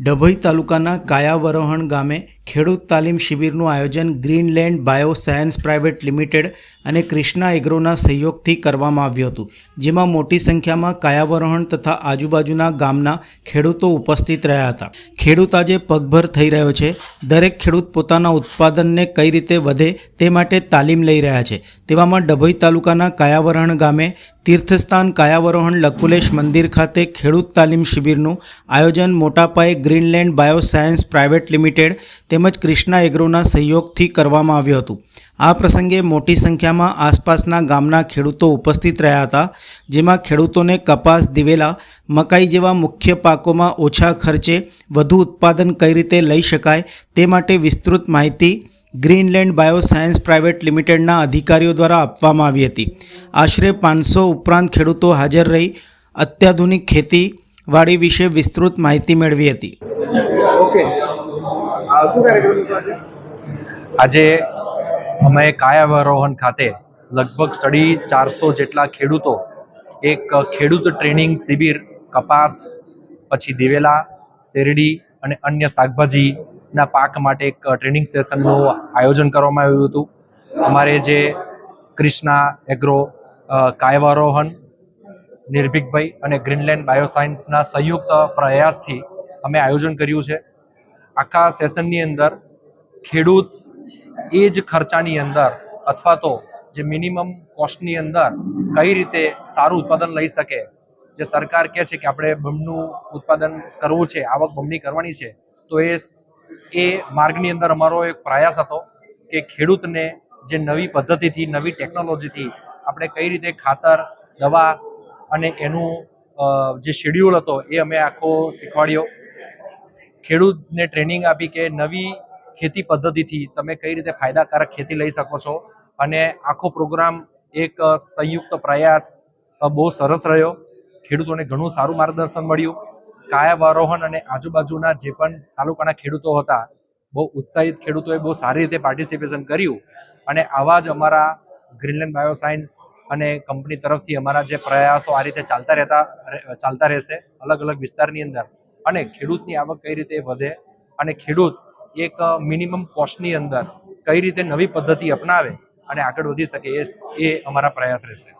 ડભોઈ તાલુકાના કાયાવરોહણ ગામે ખેડૂત તાલીમ શિબિરનું આયોજન Greenland bio science private limited અને ક્રિષ્ના એગ્રોના સહયોગથી કરવામાં આવ્યું હતું, જેમાં મોટી સંખ્યામાં કાયાવરોહણ તથા આજુબાજુના ગામના ખેડૂતો ઉપસ્થિત રહ્યા હતા. ખેડૂત આજે પગભર થઈ રહ્યો છે. દરેક ખેડૂત પોતાના ઉત્પાદનને કઈ રીતે વધે તે માટે તાલીમ લઈ રહ્યા છે. તેવામાં ડભોઈ તાલુકાના કાયાવરણ ગામે તીર્થસ્થાન કાયાવરોહણ લકુલેશ મંદિર ખાતે ખેડૂત તાલીમ શિબિરનું આયોજન મોટા પાયે Greenland bio science private limited તેમજ ક્રિષ્ના એગ્રોના સહયોગથી કરવામાં આવ્યું હતું. આ પ્રસંગે મોટી સંખ્યામાં આસપાસના ગામના ખેડૂતો ઉપસ્થિત રહ્યા હતા, જેમાં ખેડૂતોને કપાસ, દિવેલા, મકાઈ જેવા મુખ્ય પાકોમાં ઓછા ખર્ચે વધુ ઉત્પાદન કઈ રીતે લઈ શકાય તે માટે વિસ્તૃત માહિતી ગ્રીનલેન્ડ બાયો સાયન્સ પ્રાઇવેટ લિમિટેડના અધિકારીઓ દ્વારા આપવામાં આવી હતી. આશરે પાંચસો ઉપરાંત ખેડૂતો હાજર રહી અત્યાધુનિક ખેતીવાડી વિશે વિસ્તૃત માહિતી મેળવી હતી. ઓકે શું કાર્યક્રમ આજે? અમે કાયાવરોહન ખાતે લગભગ સાડી ચારસો જેટલા ખેડૂતો, એક ખેડૂત ટ્રેનિંગ શિબિર, કપાસ, પછી દિવેલા, શેરડી અને અન્ય શાકભાજીના પાક માટે એક ટ્રેનિંગ સેશનનું આયોજન કરવામાં આવ્યું હતું. અમારે જે ક્રિષ્ના એગ્રો કાયવારોહન, નિર્ભિકભાઈ અને ગ્રીનલેન્ડ બાયોસાયન્સના સંયુક્ત પ્રયાસથી અમે આયોજન કર્યું છે. આખા સેશનની અંદર ખેડૂત એ જ ખર્ચાની અંદર અથવા તો જે મિનિમમ કોસ્ટની અંદર કઈ રીતે સારું ઉત્પાદન લઈ શકે, જે સરકાર કહે છે કે આપણે બમનું ઉત્પાદન કરવું છે, આવક બમણી કરવાની છે, તો એ એ માર્ગની અંદર અમારો એક પ્રયાસ હતો કે ખેડૂતને જે નવી પદ્ધતિથી, નવી ટેકનોલોજીથી આપણે કઈ રીતે ખાતર, દવા અને એનું જે શેડ્યુલ હતો એ અમે આખો શીખવાડ્યો. ખેડૂતને ટ્રેનિંગ આપી કે નવી ખેતી પદ્ધતિથી તમે કઈ રીતે ફાયદાકારક ખેતી લઈ શકો છો. અને આખો પ્રોગ્રામ એક સંયુક્ત પ્રયાસ બહુ સરસ રહ્યો. ખેડૂતોને ઘણું સારું માર્ગદર્શન મળ્યું. કાયાવારોહણ અને આજુબાજુના જે પણ તાલુકાના ખેડૂતો હતા, બહુ ઉત્સાહિત ખેડૂતોએ બહુ સારી રીતે પાર્ટિસિપેશન કર્યું. અને આવા જ અમારા ગ્રીનલેન્ડ બાયોસાયન્સ અને કંપની તરફથી અમારા જે પ્રયાસો આ રીતે ચાલતા રહેતા, ચાલતા રહેશે અલગ અલગ વિસ્તારની અંદર. અને ખેડૂતની આવક કઈ રીતે વધે અને ખેડૂત એક મિનિમમ કોસ્ટની અંદર કઈ રીતે નવી પદ્ધતિ અપનાવે અને આગળ વધી શકે એ એ અમારા પ્રયાસ રહેશે.